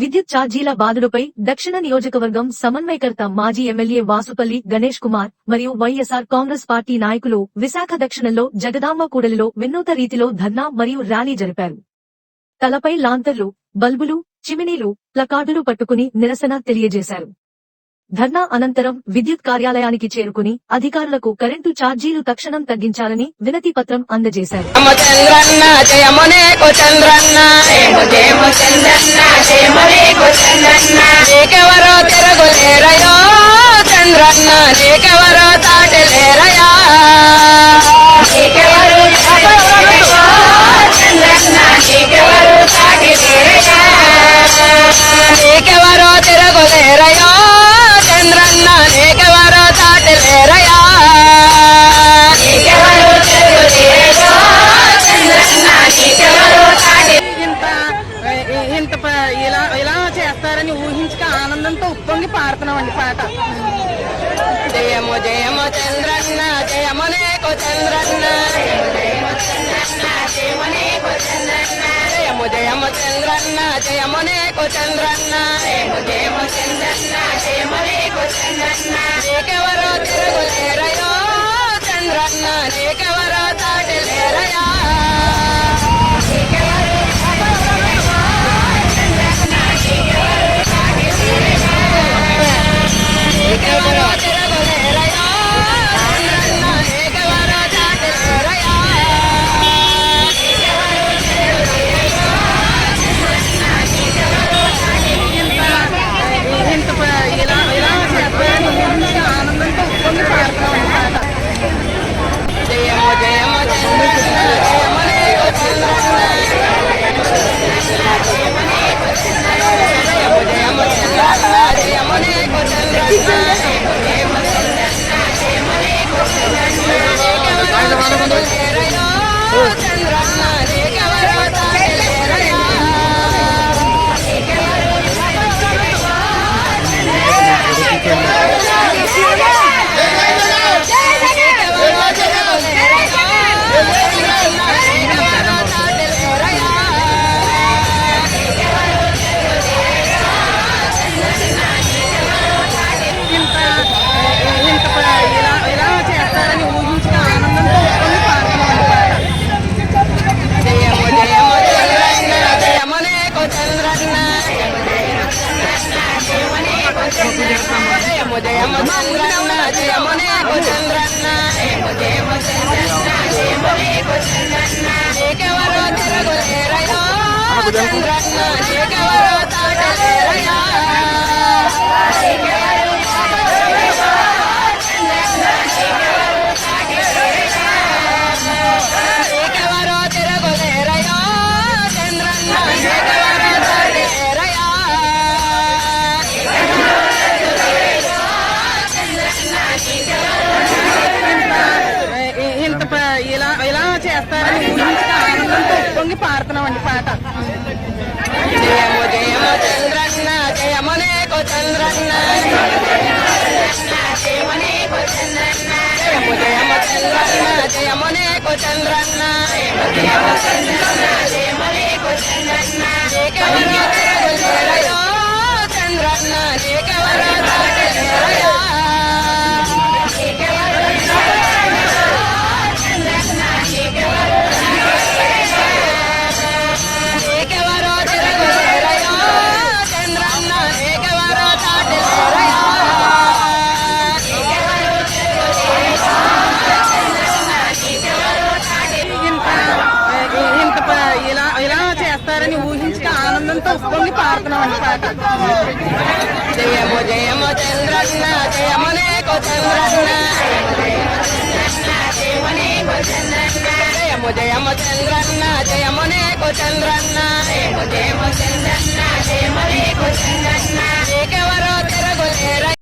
విద్యుత్ ఛార్జీల బాధలపై దక్షిణ నియోజకవర్గం సమన్వయకర్త మాజీ ఎమ్మెల్యే వాసుపల్లి గణేష్ కుమార్ మరియు వైఎస్ఆర్ కాంగ్రెస్ పార్టీ నాయకులు విశాఖ దక్షిణంలో జగదాంబ కూడలిలో వినూత రీతిలో ధర్నా మరియు ర్యాలీ జరిపారు. తలపై లాంతర్లు బల్బులు చిమినీలు ప్లకార్డులు పట్టుకుని నిరసన తెలియజేశారు. ధర్నా అనంతరం విద్యుత్ కార్యాలయానికి చేరుకుని అధికారులకు కరెంటు ఛార్జీలు తక్షణం తగ్గించాలని వినతి పత్రం అందజేశారు. చంద్రన్న. ఆనందంతో ఉప్పొంగి పాడుతున్నామండి పాట. జయము జయము చంద్రన్న జయము నీకు చంద్రన్న. జయము జయము చంద్రన్న జయము నీకు చంద్రన్న. నీకెవరో తిరుగులేరయో చంద్రన్న. నీకెవరో చంద్రన్న జయము నీకు చంద్రన్న నీకెవరో నీకెవరో తాటలేరయా నీకెవరో పొంగి పాడుతున్నామండి పాట జయము జయము చంద్రన్న జయము నీకు చంద్రన్న జయము జయము చంద్రన్న జయము నీకు చంద్రన్న నీకెవరో జయము జయము చంద్రన్న జయము నీకు చంద్రన్న జయము జయము చంద్రన్న జయము నీకు చంద్రన్న నీకెవరో తిరుగులేరయో